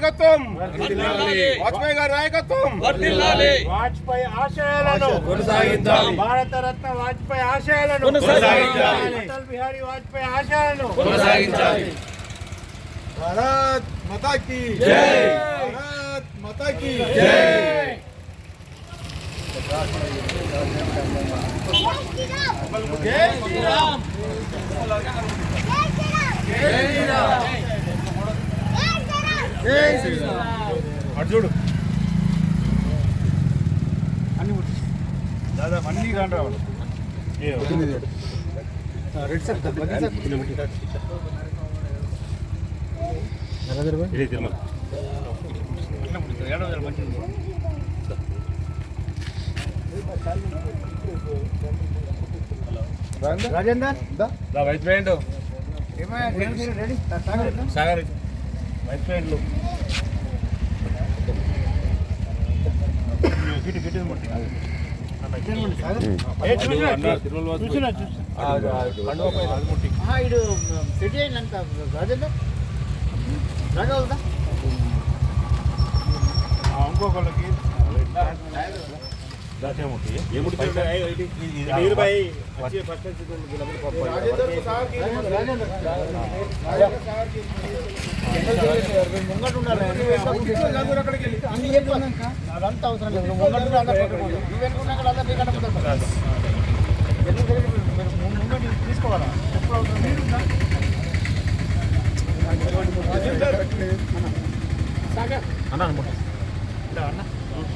నాయకత్వం వాజ్పేయి గారి నాయకత్వం వాజ్పేయి ఆశయాలను కొనసాగిద్దాం. భారత రత్న వాజ్పేయి ఆశయాలను కొనసాగించాలి. అటల్ బిహారీ వాజ్పేయి ఆశయాలను కొనసాగించాలి. భారత్ మాతా కీ జై. భారత్ మాతా కీ జై. జై శ్రీరామ్ జై శ్రీరామ్ చూడు. దాదాపు అన్ని కాని రావాలి. రెడ్ సార్ ఇదే తిరుమల. రాజేందర్? వైస్ ప్యాంటు. సాగర్ వైస్ ప్యాంట్లు. ఇడు సిటీ అయిందంట రాజేందర్? రాజవుదా ఇంకొకళ్ళకి. అదంతా అవసరం లేదు తీసుకోవాలా ఎప్పుడు అవసరం లేదు.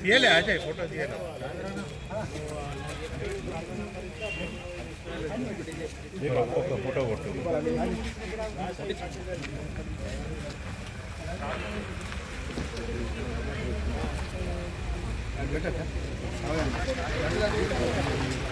తీయలే అజయ్ ఫోటో తీయలే ఒక ఫోటో కొట్టు ఫోటో తీస్తాను తీసినావా అందరూ తమ్ముడు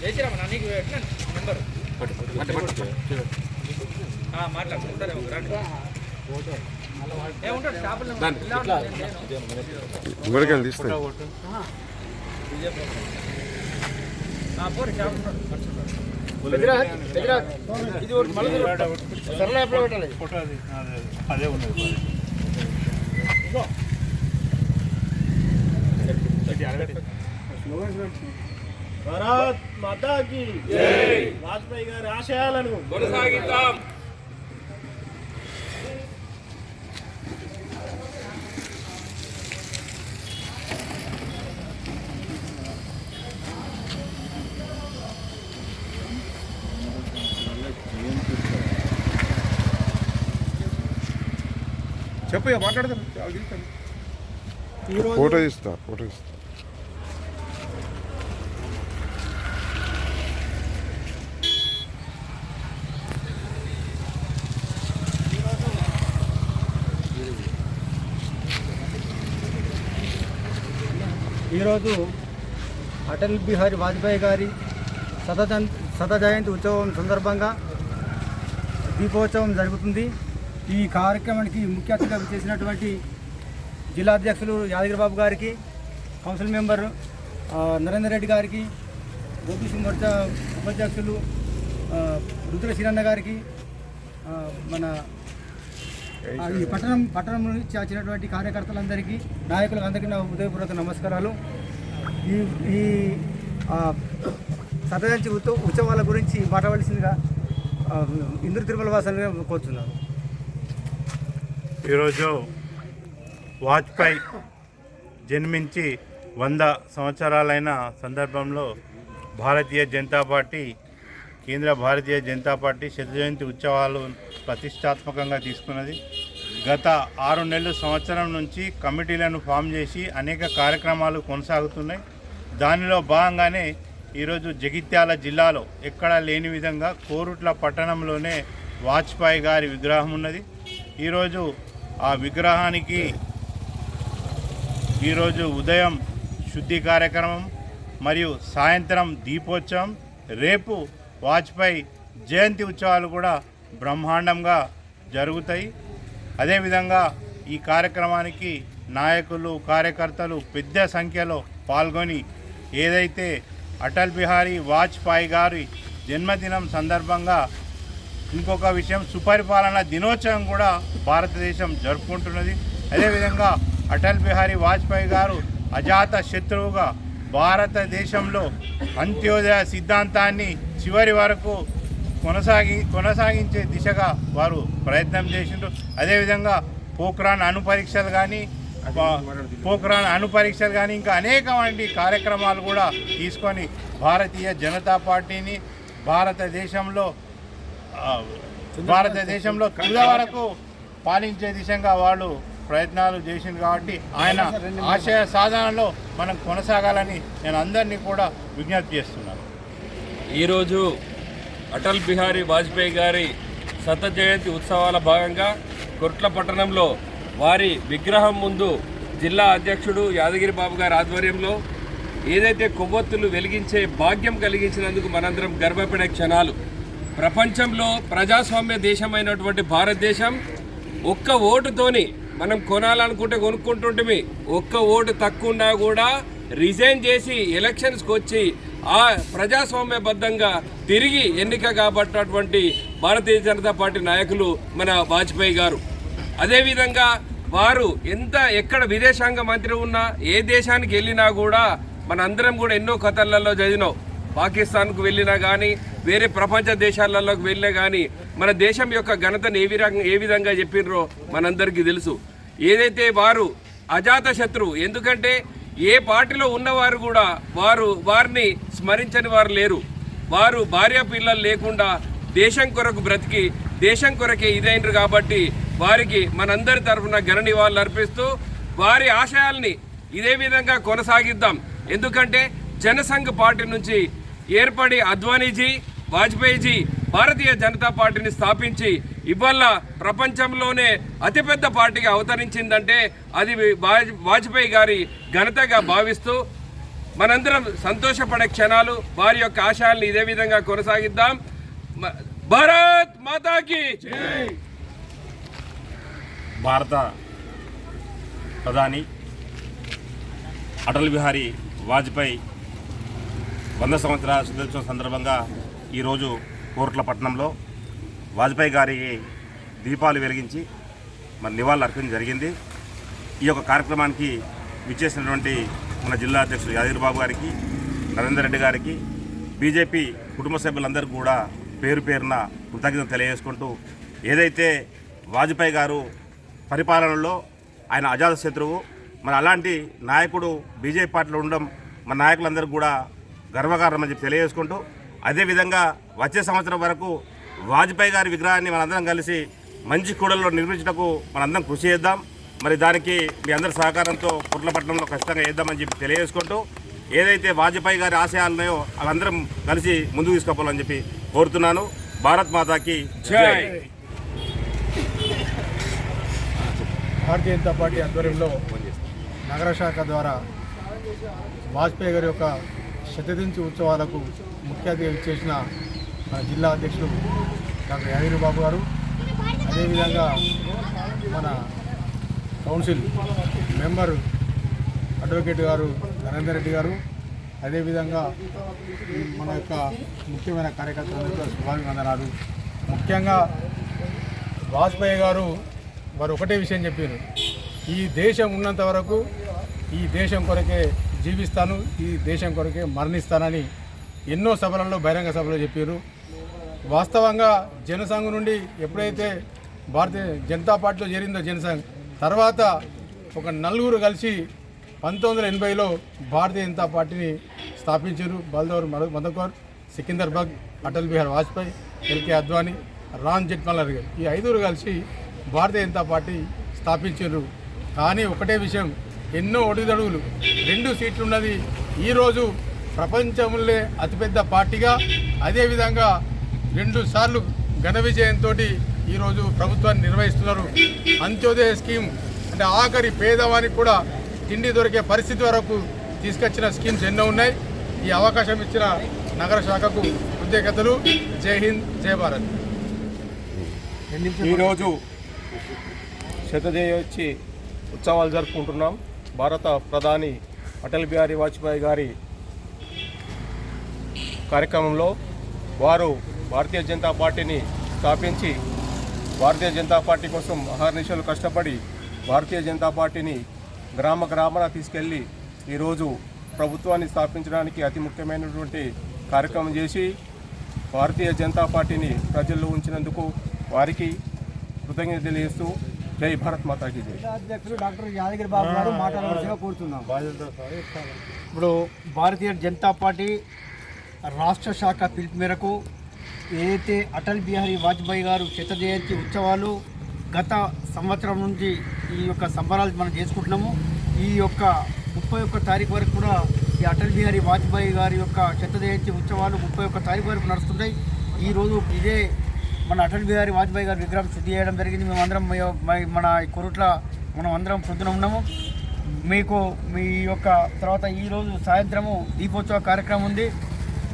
జయశ్రీరామ్ నీకు పెట్టినా నెంబరు మాట్లాడుకుంటారేమో ఏముంటాడు పోరు అదే, అదే ఉన్నది భారత్ మాతాకి వాజ్పేయి గారి ఆశయాలను కొనసాగిద్దాం. చెప్పు మాట్లాడదాం. ఫోటో తీస్తా ఫోటో తీస్తా. ఈరోజు అటల్ బిహారీ వాజ్పేయి గారి శత జన్- శత జయంతి ఉత్సవం సందర్భంగా దీపోత్సవం జరుగుతుంది. ఈ కార్యక్రమానికి ముఖ్య అతిథిగా చేసినటువంటి జిల్లా అధ్యక్షులు యాదగిరిబాబు గారికి కౌన్సిల్ మెంబర్ నరేందర్ రెడ్డి గారికి ఓబీసీ మోర్చా ఉపాధ్యక్షులు ఆ, రుద్ర శ్రీరన్న గారికి మన ఈ పట్టణం పట్టణం నుంచి వచ్చినటువంటి కార్యకర్తలందరికీ నాయకులకు అందరికీ నా ఉదయపూర్వక నమస్కారాలు. ఈ ఈ ఉత్సవ ఉత్సవాల గురించి మాట్లాడవలసిందిగా ఇంద్ర తిరుమల వాసనగా కోరుతున్నారు ఈరోజు వాజ్పేయి జన్మించి వంద సంవత్సరాలైన సందర్భంలో భారతీయ జనతా పార్టీ కేంద్ర భారతీయ జనతా పార్టీ శత జయంతి ఉత్సవాలు ప్రతిష్టాత్మకంగా తీసుకున్నది. గత ఆరు నెలల సంవత్సరం నుంచి కమిటీలను ఫామ్ చేసి అనేక కార్యక్రమాలు కొనసాగుతున్నాయి. దానిలో భాగంగానే ఈరోజు జగిత్యాల జిల్లాలో ఎక్కడా లేని విధంగా కోరుట్ల పట్టణంలోనే వాజ్పేయి గారి విగ్రహం ఉన్నది. ఈరోజు ఆ విగ్రహానికి ఈరోజు ఉదయం శుద్ధి కార్యక్రమం మరియు సాయంత్రం దీపోత్సవం. రేపు వాజ్పేయి జయంతి ఉత్సవాలు కూడా బ్రహ్మాండంగా జరుగుతాయి. అదేవిధంగా ఈ కార్యక్రమానికి నాయకులు కార్యకర్తలు పెద్ద సంఖ్యలో పాల్గొని ఏదైతే అటల్ బిహారీ వాజ్పేయి గారి జన్మదినం సందర్భంగా ఇంకొక విషయం సుపరిపాలన దినోత్సవం కూడా భారతదేశం జరుపుకుంటున్నది. అదేవిధంగా అటల్ బిహారీ వాజ్పేయి గారు అజాత శత్రువుగా భారతదేశంలో అంత్యోదయ సిద్ధాంతాన్ని చివరి వరకు కొనసాగి కొనసాగించే దిశగా వారు ప్రయత్నం చేసిండ్రు. అదేవిధంగా పోఖ్రాన్ అణు పరీక్షలు కానీ పోఖ్రాన్ అణు పరీక్షలు కానీ ఇంకా అనేకమంది కార్యక్రమాలు కూడా తీసుకొని భారతీయ జనతా పార్టీని భారతదేశంలో భారతదేశంలో కింద వరకు పాలించే దిశగా వాళ్ళు ప్రయత్నాలు చేసింది కాబట్టి ఆయన ఆశయ సాధనలో మనం కొనసాగాలని నేను అందరినీ కూడా విజ్ఞప్తి చేస్తున్నాను. ఈరోజు అటల్ బిహారీ వాజ్పేయి గారి శత జయంతి ఉత్సవాల భాగంగా కొట్ల పట్టణంలో వారి విగ్రహం ముందు జిల్లా అధ్యక్షుడు యాదగిరి బాబు గారి ఆధ్వర్యంలో ఏదైతే కొవ్వొత్తులు వెలిగించే భాగ్యం కలిగించినందుకు మనందరం గర్వపడే క్షణాలు. ప్రపంచంలో ప్రజాస్వామ్య దేశమైనటువంటి భారతదేశం ఒక్క ఓటుతోని మనం కొనాలనుకుంటే కొనుక్కుంటుంటే ఒక్క ఓటు తక్కువ ఉన్నా కూడా రిజైన్ చేసి ఎలక్షన్స్కి వచ్చి ఆ ప్రజాస్వామ్యబద్ధంగా తిరిగి ఎన్నిక కాబట్టినటువంటి భారతీయ జనతా పార్టీ నాయకులు మన వాజ్పేయి గారు. అదేవిధంగా వారు ఎంత ఎక్కడ విదేశాంగ మంత్రి ఉన్నా ఏ దేశానికి వెళ్ళినా కూడా మనందరం కూడా ఎన్నో కథలలో చదివినాం. పాకిస్తాన్కు వెళ్ళినా కానీ వేరే ప్రపంచ దేశాలలోకి వెళ్ళినా కానీ మన దేశం యొక్క ఘనతను ఏ విధంగా ఏ విధంగా చెప్పినరో మనందరికీ తెలుసు. ఏదైతే వారు అజాత శత్రువు ఎందుకంటే ఏ పార్టీలో ఉన్నవారు కూడా వారు వారిని స్మరించని వారు లేరు. వారు భార్య పిల్లలు లేకుండా దేశం కొరకు బ్రతికి దేశం కొరకే ఇదైనరు కాబట్టి వారికి మనందరి తరఫున ఘన నివాళులు అర్పిస్తూ వారి ఆశయాల్ని ఇదే విధంగా కొనసాగిద్దాం. ఎందుకంటే జనసంఘ్ పార్టీ నుంచి ఏర్పడి అద్వానీజీ వాజ్పేయిజీ భారతీయ జనతా పార్టీని స్థాపించి ఇవాళ ప్రపంచంలోనే అతిపెద్ద పార్టీగా అవతరించిందంటే అది వాజ్పేయి గారి ఘనతగా భావిస్తూ మనందరం సంతోషపడే క్షణాలు వారి యొక్క ఆశయాల్ని ఇదే విధంగా కొనసాగిద్దాం. భారత్ మాతాకి భారత ప్రధాని అటల్ బిహారీ వాజ్పేయి వంద సంవత్సరాల శుద్ధోత్సవం సందర్భంగా ఈరోజు కోర్ట్ల పట్టణంలో వాజ్పేయి గారికి దీపాలు వెలిగించి మరి నివాళులు అర్పించడం జరిగింది. ఈ యొక్క కార్యక్రమానికి విచ్చేసినటువంటి మన జిల్లా అధ్యక్షుడు యాదగిరి బాబు గారికి నరేందర్ రెడ్డి గారికి బీజేపీ కుటుంబ సభ్యులందరూ కూడా పేరు పేరున కృతజ్ఞత తెలియజేసుకుంటూ ఏదైతే వాజ్పేయి గారు పరిపాలనలో ఆయన అజాత శత్రువు మరి అలాంటి నాయకుడు బీజేపీ పార్టీలో ఉండడం మన నాయకులందరూ కూడా గర్వకారణం అని చెప్పి తెలియజేసుకుంటూ అదేవిధంగా వచ్చే సంవత్సరం వరకు వాజ్పేయి గారి విగ్రహాన్ని మనందరం కలిసి మంచి కూడల్లో నిర్మించటకు మనందరం కృషి చేద్దాం. మరి దానికి మీ అందరి సహకారంతో పుట్లపట్నంలో ఖచ్చితంగా చేద్దామని చెప్పి తెలియజేసుకుంటూ ఏదైతే వాజ్పేయి గారి ఆశయాలు ఉన్నాయో అవందరం కలిసి ముందుకు తీసుకుపోవాలని చెప్పి కోరుతున్నాను. భారత్ మాతాకి జై. భారతీయ జనతా పార్టీ ఆధ్వర్యంలో నగర శాఖ ద్వారా వాజ్పేయి గారి యొక్క శతదించి ఉత్సవాలకు ముఖ్య అతిథి చేసిన జిల్లా అధ్యక్షుడు డాక్టర్ యాదగిరి బాబు గారు. అదేవిధంగా మన కౌన్సిల్ మెంబర్ అడ్వకేట్ గారు నరేందర్ రెడ్డి గారు. అదేవిధంగా మన యొక్క ముఖ్యమైన కార్యకర్తలందరికీ శుభాభివందనాలు. ముఖ్యంగా వాజ్పేయి గారు వారు ఒకటే విషయం చెప్పారు. ఈ దేశం ఉన్నంత వరకు ఈ దేశం కొరకే జీవిస్తాను ఈ దేశం కొరకే మరణిస్తానని ఎన్నో సభలలో బహిరంగ సభలో చెప్పారు. వాస్తవంగా జనసంఘ్ నుండి ఎప్పుడైతే భారతీయ జనతా పార్టీలో చేరిందో జనసంఘ్ తర్వాత ఒక నలుగురు కలిసి పంతొమ్మిది వందల ఎనభైలో భారతీయ జనతా పార్టీని స్థాపించారు. బల్దవర్ మధు- మధుకర్ సికిందర్ భగ్ అటల్ బిహారీ వాజ్పేయి ఎల్కే అద్వానీ రామ్ జెట్మలర్ గారు. ఈ ఐదుగురు కలిసి భారతీయ జనతా పార్టీ స్థాపించారు. కానీ ఒకటే విషయం ఎన్నో ఒడిదడుగులు. రెండు సీట్లు ఉన్నది ఈరోజు ప్రపంచంలో అతిపెద్ద పార్టీగా అదేవిధంగా రెండు సార్లు ఘన విజయంతో ఈరోజు ప్రభుత్వాన్ని నిర్వహిస్తున్నారు. అంత్యోదయ స్కీమ్ అంటే ఆఖరి పేదవానికి కూడా తిండి దొరికే పరిస్థితి వరకు తీసుకొచ్చిన స్కీమ్స్ ఎన్నో ఉన్నాయి. ఈ అవకాశం ఇచ్చిన నగర శాఖకు కృతజ్ఞతలు జై హింద్ జై భారత్. ఈరోజు వచ్చి ఉత్సవాలు జరుపుకుంటున్నాం. భారత ప్రధాని అటల్ బిహారీ వాజ్పేయి గారి కార్యక్రమంలో వారు భారతీయ జనతా పార్టీని స్థాపించి భారతీయ జనతా పార్టీ కోసం అహర్నిశలు కష్టపడి భారతీయ జనతా పార్టీని గ్రామ గ్రామాన తీసుకెళ్ళి ఈరోజు ప్రభుత్వాన్ని స్థాపించడానికి అతి ముఖ్యమైనటువంటి కార్యక్రమం చేసి భారతీయ జనతా పార్టీని ప్రజల్లో ఉంచినందుకు వారికి కృతజ్ఞత తెలియజేస్తూ జై భారత్ మాతాకి జై. జిల్లా అధ్యక్షులు డాక్టర్ యాదగిరి బాబు గారు మాట్లాడవలసిగా కోరుతున్నాం. ఇప్పుడు భారతీయ జనతా పార్టీ రాష్ట్ర శాఖ పిలుపు మేరకు ఏదైతే అటల్ బిహారీ వాజ్పేయి గారు శత జయంతి ఉత్సవాలు గత సంవత్సరం నుంచి ఈ యొక్క సంబరాలు మనం చేసుకుంటున్నాము. ఈ యొక్క ముప్పై ఒక్క తారీఖు వరకు కూడా ఈ అటల్ బిహారీ వాజ్పేయి గారి యొక్క చిత్త జయంతి ఉత్సవాలు ముప్పై ఒక్క తారీఖు వరకు నడుస్తున్నాయి. ఈరోజు ఇదే మన అటల్ బిహారీ వాజ్పేయి గారి విగ్రహం శుద్ధి చేయడం జరిగింది. మేమందరం మన కొరుట్ల మనం అందరం పొద్దున ఉన్నాము. మీకు మీ యొక్క తర్వాత ఈరోజు సాయంత్రము దీపోత్సవ కార్యక్రమం ఉంది.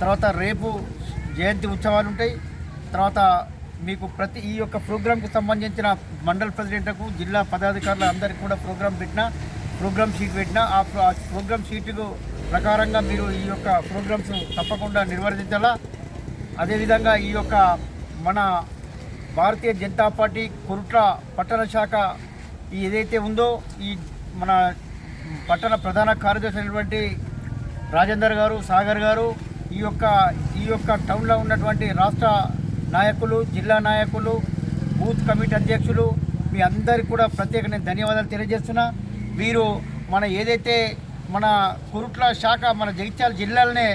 తర్వాత రేపు జయంతి ఉత్సవాలు ఉంటాయి. తర్వాత మీకు ప్రతి ఈ యొక్క ప్రోగ్రాంకు సంబంధించిన మండల ప్రెసిడెంట్లకు జిల్లా పదాధికారులు అందరికీ కూడా ప్రోగ్రాం పెట్టిన ప్రోగ్రామ్ షీట్ పెట్టిన ఆ ప్రోగ్రామ్ షీట్కు ప్రకారంగా మీరు ఈ యొక్క ప్రోగ్రామ్స్ తప్పకుండా నిర్వర్తించాలా? అదేవిధంగా ఈ యొక్క మన భారతీయ జనతా పార్టీ కురుట్ల పట్టణ శాఖ ఈ ఏదైతే ఉందో ఈ మన పట్టణ ప్రధాన కార్యదర్శి అయినటువంటి రాజేందర్ గారు సాగర్ గారు ఈ యొక్క ఈ యొక్క టౌన్లో ఉన్నటువంటి రాష్ట్ర నాయకులు జిల్లా నాయకులు బూత్ కమిటీ అధ్యక్షులు మీ అందరికీ కూడా ప్రత్యేక నేను ధన్యవాదాలు తెలియజేస్తున్నా. వీరు మన ఏదైతే మన కురుట్ల శాఖ మన జగిత్యాల జిల్లాలోనే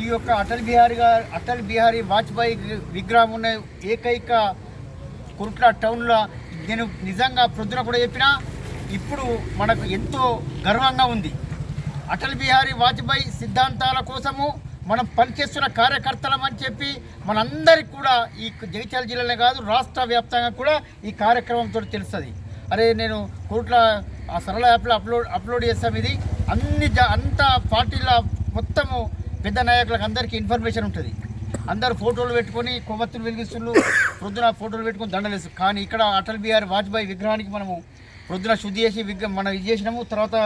ఈ యొక్క అటల్ బిహారీ గారు అటల్ బిహారీ వాజ్పేయి విగ్రహం ఉన్న ఏకైక కురుట్ల టౌన్లో నేను నిజంగా ప్రొద్దున కూడా చెప్పినా ఇప్పుడు మనకు ఎంతో గర్వంగా ఉంది. అటల్ బిహారీ వాజ్పేయి సిద్ధాంతాల కోసము మనం పనిచేస్తున్న కార్యకర్తలం అని చెప్పి మనందరికి కూడా ఈ జగిత్యాల జిల్లాలో కాదు రాష్ట్ర వ్యాప్తంగా కూడా ఈ కార్యక్రమంతో తెలుస్తుంది. అరే నేను కోట్ల ఆ సరళ యాప్లో అప్లోడ్ అప్లోడ్ చేస్తాం ఇది. అన్ని అంత పార్టీల మొత్తము పెద్ద నాయకులకు అందరికీ ఇన్ఫర్మేషన్ ఉంటుంది. అందరు ఫోటోలు పెట్టుకొని కొవ్వొత్తులు వెలిగిస్తున్నారు ప్రొద్దున ఫోటోలు పెట్టుకొని దండలేస్తారు కానీ ఇక్కడ అటల్ బిహారీ వాజ్పేయి విగ్రహానికి మనము ప్రొద్దున శుద్ధి చేసి విగ్రహం మనం ఇది చేసినాము తర్వాత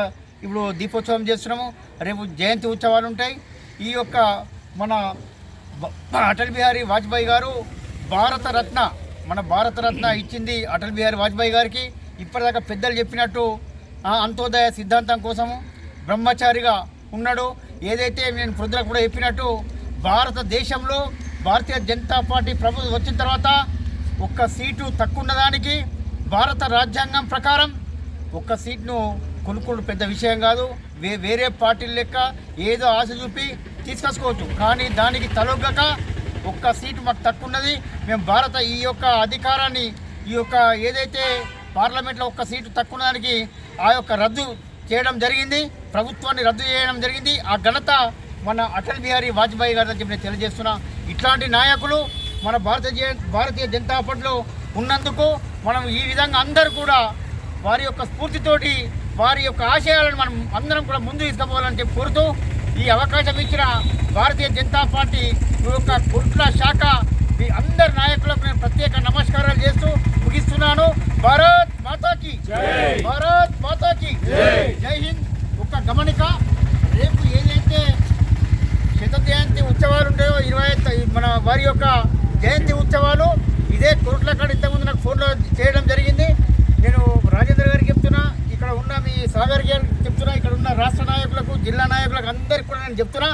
ఇప్పుడు దీపోత్సవం చేస్తున్నాము రేపు జయంతి ఉత్సవాలు ఉంటాయి. ఈ యొక్క మన అటల్ బిహారీ వాజ్పేయి గారు భారతరత్న మన భారతరత్న ఇచ్చింది అటల్ బిహారీ వాజ్పేయి గారికి. ఇప్పటిదాకా పెద్దలు చెప్పినట్టు ఆ, అంత్యోదయ సిద్ధాంతం కోసము బ్రహ్మచారిగా ఉన్నాడు. ఏదైతే నేను ప్రజలకు కూడా చెప్పినట్టు భారతదేశంలో భారతీయ జనతా పార్టీ ప్రభుత్వం వచ్చిన తర్వాత ఒక్క సీటు తక్కువ ఉన్నదానికి భారత రాజ్యాంగం ప్రకారం ఒక్క సీట్ను కొనుక్కోవడం పెద్ద విషయం కాదు. వే వేరే పార్టీల లెక్క ఏదో ఆశ చూపి తీసుకొచ్చుకోవచ్చు. కానీ దానికి తలొగ్గక ఒక్క సీటు మాకు తక్కువ ఉన్నది మేము భారత ఈ యొక్క అధికారాన్ని ఈ యొక్క ఏదైతే పార్లమెంట్లో ఒక్క సీటు తక్కువ ఉన్నదానికి ఆ యొక్క రద్దు చేయడం జరిగింది. ప్రభుత్వాన్ని రద్దు చేయడం జరిగింది. ఆ ఘనత మన అటల్ బిహారీ వాజ్పేయి గారి చెప్పి నేను తెలియజేస్తున్నా. ఇట్లాంటి నాయకులు మన భారతీయ భారతీయ జనతా పార్టీలో ఉన్నందుకు మనం ఈ విధంగా అందరూ కూడా వారి యొక్క స్ఫూర్తితోటి వారి యొక్క ఆశయాలను మనం అందరం కూడా ముందు తీసుకుపోవాలని చెప్పి కోరుతూ ఈ అవకాశం ఇచ్చిన భారతీయ జనతా పార్టీ యొక్క కుట్ల శాఖ మీ అందరి నాయకులకు నేను ప్రత్యేక నమస్కారాలు చేస్తూ ముగిస్తున్నాను. భారత్ మాతాకి భారత్ మాతాకి జై హింద్ ఒక గమనిక రేపు ఏదైతే శత జయంతి ఉత్సవాలు ఉంటాయో ఇరవై ఐదు మన వారి యొక్క జయంతి ఉత్సవాలు ఇదే కోట్ల కాడ ఇంతకుముందు నాకు ఫోన్లో చేయడం జరిగింది నేను రాజేంద్ర గారికి చెప్తున్నా ఇక్కడ ఉన్న మీ సాగర్ గారికి చెప్తున్నా ఇక్కడ ఉన్న రాష్ట్ర నాయకులకు జిల్లా నాయకులకు అందరికి కూడా నేను చెప్తున్నా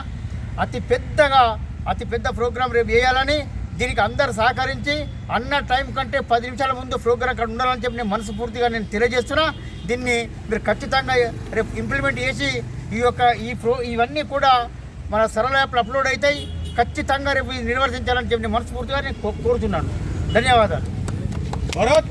అతి పెద్దగా అతి పెద్ద ప్రోగ్రాం రేపు వేయాలని దీనికి అందరు సహకరించి అన్న టైం కంటే పది నిమిషాల ముందు ప్రోగ్రాం అక్కడ ఉండాలని చెప్పి నేను మనస్ఫూర్తిగా నేను తెలియజేస్తున్నా. దీన్ని మీరు ఖచ్చితంగా రేపు ఇంప్లిమెంట్ చేసి ఈ యొక్క ఈ ప్రో ఇవన్నీ కూడా మన సరళ యాప్లు అప్లోడ్ అవుతాయి. ఖచ్చితంగా రేపు ఇది నిర్వర్తించాలని చెప్పి నేను మనస్ఫూర్తిగా నేను కో- కోరుతున్నాను. ధన్యవాదాలు. భరత్